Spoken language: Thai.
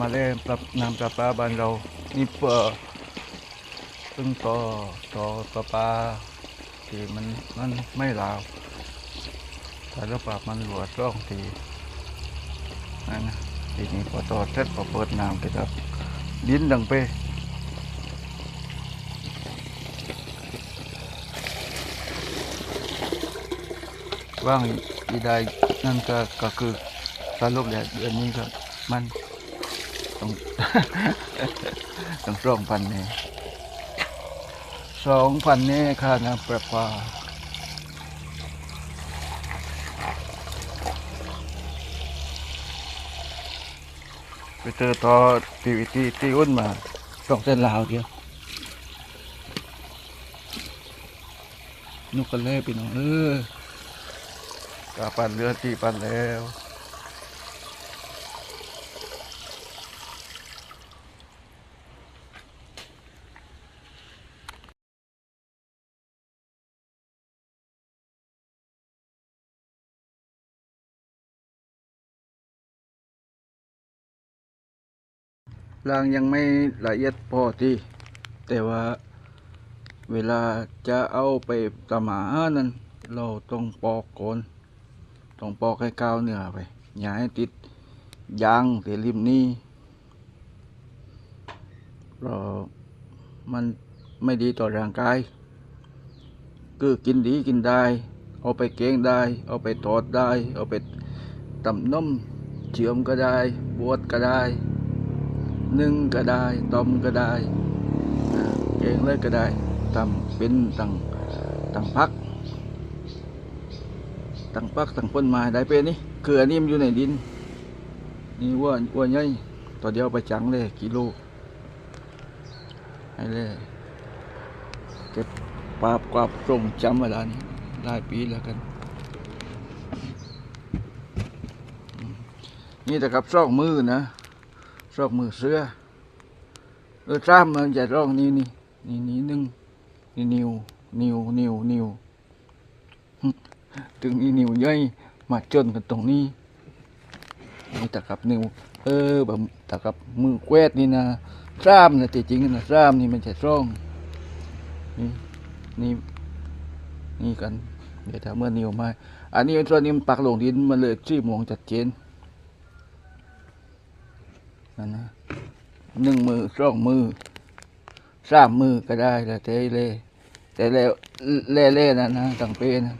มาเล่นปรับน้ำประปาบ้านเรา นี่เปิดซึ่งต่อต่อประปาที่มันมันไม่ลาวแต่ระปรับมันหลวดร่องทีนั่นนะทีนี้พอต่อเสร็จพอเปิดน้ำไปครับดินดังไปว่างอีได้นั่นก็ก็คือสรุปแล้วเดือนนี้ก็มัน ต้องต้องสองพันนี่สองพันนี่ค่าน้ำประปาไปเจอต่อทีวีทีที่อุ่นมาสองเส้นลาวเดียวนุกกันเลยพี่น้องเออกาปันเรือที่ปันแล้ว รางยังไม่ละเอียดพอที่ แต่ว่าเวลาจะเอาไปตำหมานั้น เราต้องปอกก่อนต้องปอกให้ก้าวเนื้อไป อย่าให้ติดยางเสียริมนี้เพราะมันไม่ดีต่อร่างกาย คือกินดีกินได้ เอาไปเกงได้ เอาไปทอดได้ เอาไปตำนมเชื่อมก็ได้ บวชก็ได้ นึ่งก็ได้ต้มก็ได้อ่าเกงเลยก็ได้ทำเป็นตั้งตั้งพักตั้งพักตั้งพ้นมาได้เป็นนี่คืออันนี้มันอยู่ในดิน นี่วัววัวใหญ่ตัวเดียวไปจังเลยกิโลให้เลยเก็บปราบกวาดตรงจำเวลานี้หลายปีแล้วกัน นี่แต่กับซอกมือนะ ซอกมือเสื้อเออจ้ามมันจะร้องนี่นี่นี่นี่หนึ่งนี่นิวนิวนิวนิวถึงนี่นิวใหญ่มาจนกันตรงนี้นี่ตะกับนิวเออแบบตะกับมือแควดนี่นะจ้ามนะจริงๆนะจ้ามนี่มันจะร้องนี่นี่นี่กันเดี๋ยวถ้าเมื่อนิวมาอันนี้ตัวนี้มันปักลงดินมันเลยชี้มองจัดเจน นั่นนะหนึ่งมือสองมือสามมือก็ได้แล้วแต่เล่แต่แล้วเล่เล่ๆนะนะต่างเปนะ